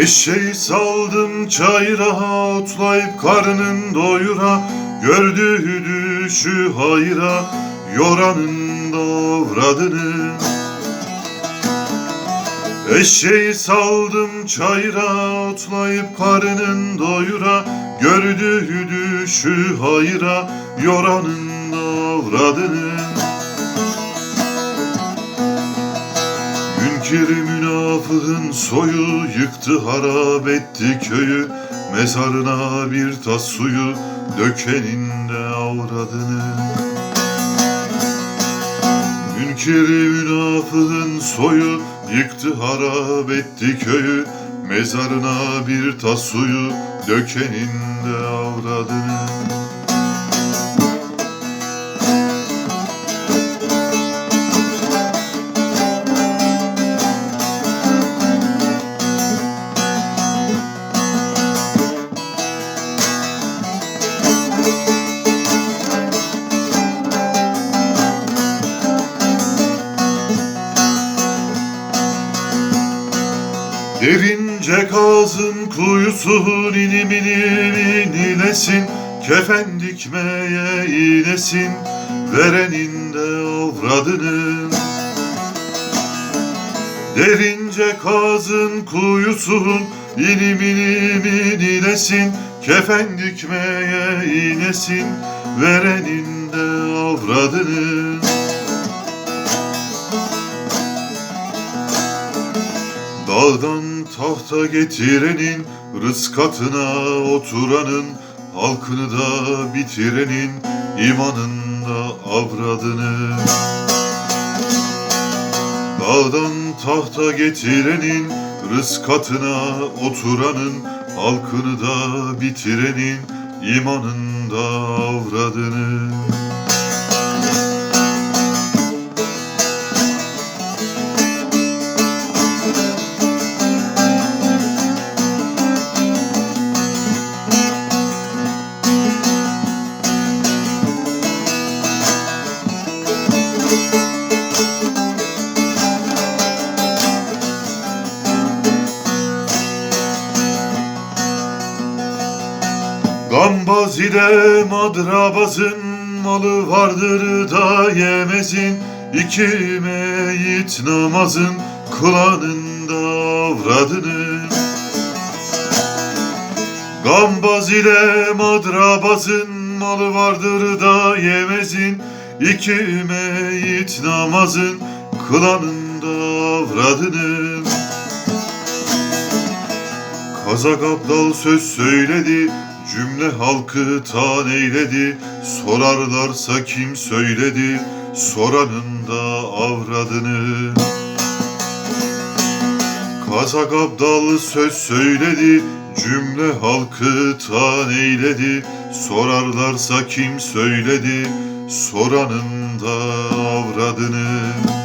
Eşeği saldım çayıra otlayıp karnın doyura Gördüğü düşü hayra yoranın davradını Eşeği saldım çayıra otlayıp karnın doyura Gördüğü düşü hayra yoranın davradını Münkir münafığın soyu yıktı harap etti köyü. Mezarına bir tas suyu dökenin de avradını. Münkir münafığın soyu yıktı harap etti köyü. Mezarına bir tas suyu dökenin de avradını Derince kazın kuyusun inim inim inilesin Kefen dikmeye inesin Verenin de avradını Derince kazın kuyusun inim inim inilesin Kefen dikmeye inesin Verenin de avradını Dağdan tahta getirenin, rızkatına oturanın, halkını da bitirenin, imanında avradını. Dağdan tahta getirenin, rızkatına oturanın, halkını da bitirenin, imanında avradını. Gambaz ile madrabazın malı vardır da yemezin. İki meyit namazın kılanında avradını. Gambaz ile madrabazın malı vardır da yemezin. İki meyit namazın kılanında avradını. Kazak Abdal söz söyledi, cümle halkı tan eyledi. Sorarlarsa kim söyledi, soranın da avradını. Kazak Abdal söz söyledi, cümle halkı tan eyledi. Sorarlarsa kim söyledi, soranın da avradını.